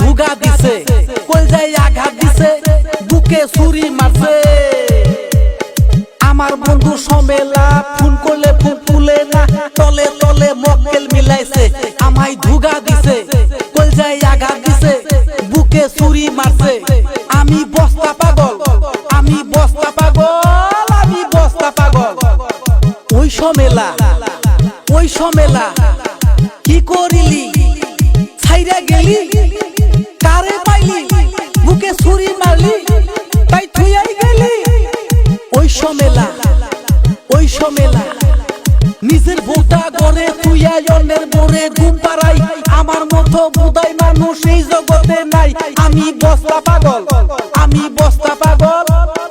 ধুগা দিছে, কলজায় আঘাত দিছে, বুকে ছুরি মারছে। আমার বন্ধু সমেলা ফোন করলে ফোন তুলে না, তলে তলে মক্কেল মিলাইছে, আমায় ধুগা দিছে, কলজায় আঘাত দিছে, বুকে ছুরি মারছে। আমি বস্তা পাগল, আমি বস্তা পাগল, আমি বস্তা পাগল। ওই সমেলা ওই সমেলা, কি করিলি? ছাইরা গেলি, কারে পাইলি, বুকে ছুরি মারলি, তাই থুইয়াই গেলি। ওই সমেলা ওই সমেলা নিজের বউটা গড়ে তুইয়া অন্যের বোরে ঘুম পাড়াই। আমার মতো বুদাই মানুষ এই জগতে নাই। আমি বস্তা পাগল, আমি বস্তা পাগল,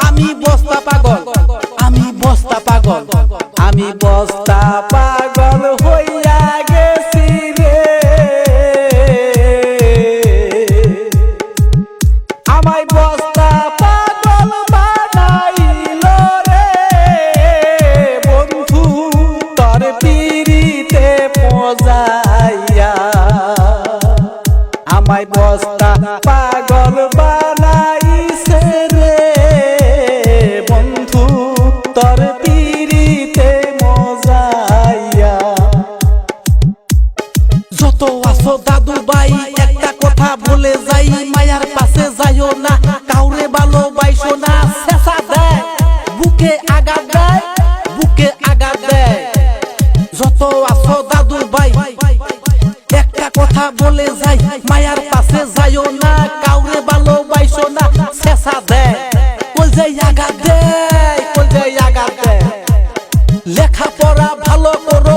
আমি বস্তা পাগল, আমি বস্তা পাগল, আমি বস্তা পাগল হইয়া আমায় পাগল বানাইছে রে। বন্ধু, তোর পিড়িতে মজাইয়া। যত আসো দাদু ভাই, একটা কথা বলে যাই, মায়ার পাশে যাইও না, কাউরে ভালোবাসো না, শেষা দেয়, বুকে আঘাত দেয়, বুকে আঘাত দেয়। যত আসো দাদু ভাই কথা বলে যাই, মায়ার পাশে যাইও না, কাউরে ভালোবাসো না, শেষা দেয়। কই যাই আঘাত দেয়, কই যাই আঘাত দেয়। লেখাপড়া ভালো করো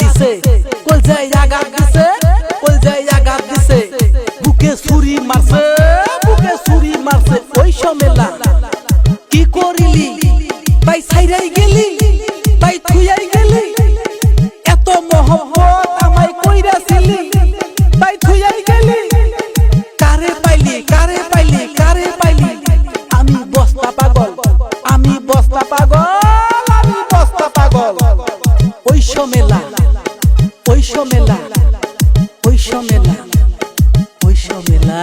দিছে কলজায় আঘাত দিছে কলজায় আঘাত দিছে। বুকে ছুরি মারছে, বুকে ছুরি মারছে। ওই সমেলা, কি করিলি? তাই ছাইরাই গেলি? ওই সমেলা